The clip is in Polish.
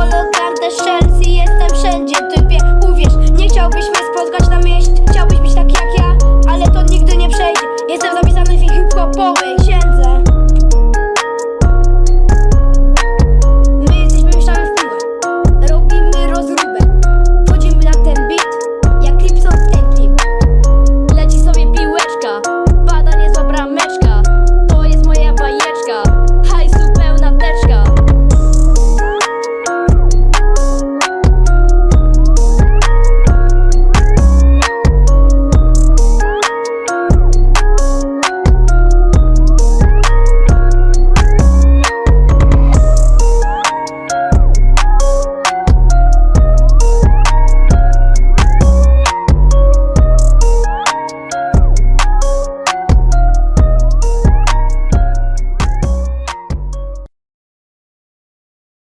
Hologram, też Chelsea, jestem wszędzie Typie, uwierz, nie chciałbyś mnie spotkać na mieście. Chciałbyś być tak jak ja, ale to nigdy nie przejdzie. Jestem zapisany w ich hip księdze.